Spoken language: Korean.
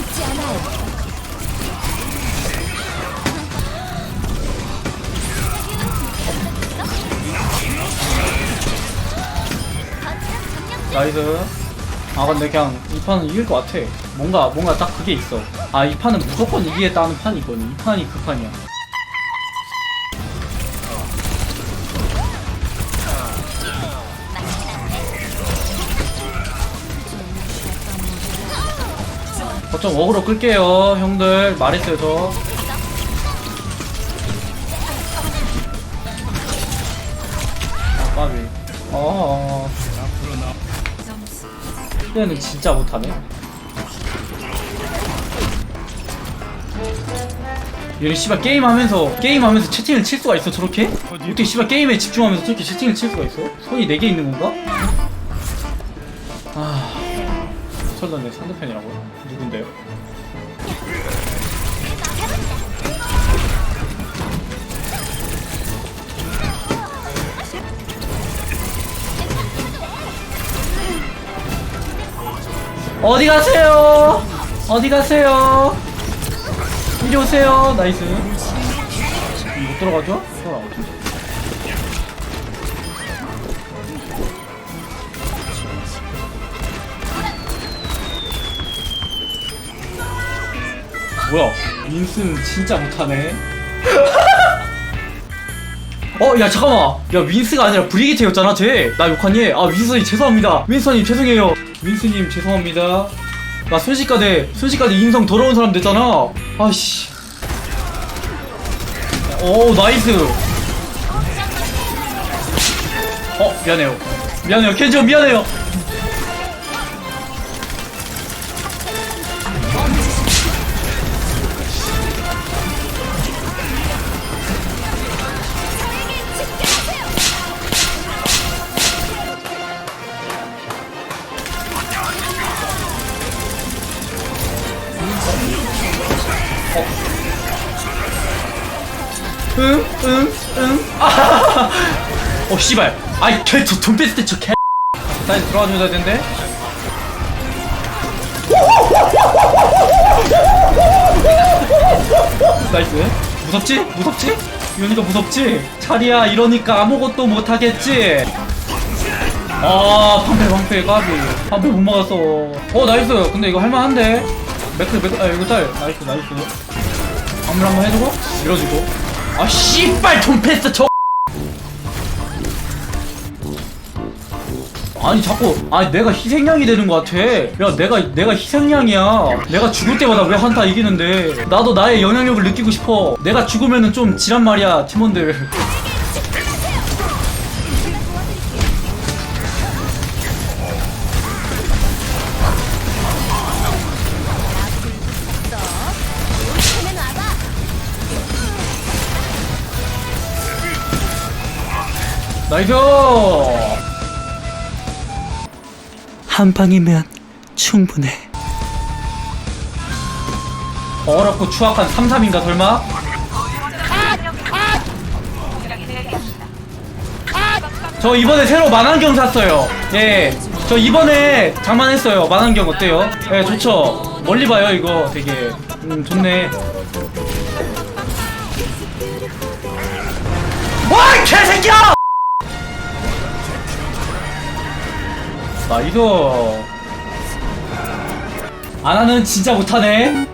죽지 않아요. 나이스. 아 근데 그냥 이 판은 이길 것 같아. 뭔가 뭔가 딱 그게 있어. 아 이 판은 무조건 이기겠다는 판이 있거든. 이 판이 그 판이야. 거점 어그로 끌게요 형들 말했어요 저 아빠비 어, 어, 어 얘는 진짜 못하네 얘네 씨발 게임하면서 게임하면서 채팅을 칠 수가 있어 저렇게? 어떻게 씨발 게임에 집중하면서 저렇게 채팅을 칠 수가 있어? 손이 4개 있는 건가? 쳤는데 상대편이라고요? 누군데요? 어디 가세요? 어디 가세요? 이리 오세요. 나이스. 못 들어가죠? 돌아오죠. 뭐야 윈슨 진짜 못하네 어, 야, 잠깐만. 야, 윈스가 아니라 브리기테였잖아, 쟤. 나 욕하니? 아, 윈스님 죄송합니다. 윈스님 죄송해요. 윈스님 죄송합니다. 나 순식간에, 순식간에 인성 더러운 사람 됐잖아. 아씨. 오, 어, 나이스. 어, 미안해요. 미안해요. 켄지오 미안해요. 어? 응? 응? 응? 어, 씨발. 아이, 걔, 저, 돈 뺐을 때 저 개. 다시 들어와줘야 되는데? 나이스. 무섭지? 무섭지? 이러니까 무섭지? 자리야, 이러니까 아무것도 못하겠지? 아, 방패, 방패, 까비. 방패 못 막았어. 어, 나이스. 근데 이거 할만한데? 맥크 맥크 아 이거 딸. 나이스 나이스. 방물 한번 해주고 밀어주고. 아 씨발 톰패스 저. 아니 자꾸 아니 내가 희생양이 되는 것 같아. 야 내가 내가 희생양이야. 내가 죽을 때마다 왜 한타 이기는데. 나도 나의 영향력을 느끼고 싶어. 내가 죽으면은 좀 지란 말이야 팀원들. 나이스! 한 방이면 충분해. 어렵고 추악한 3-3인가 설마? 저 이번에 새로 만환경 샀어요. 예. 저 이번에 장만했어요. 만환경 어때요? 예, 좋죠. 멀리 봐요, 이거 되게. 음, 좋네. 나이스 아나는 진짜 못하네.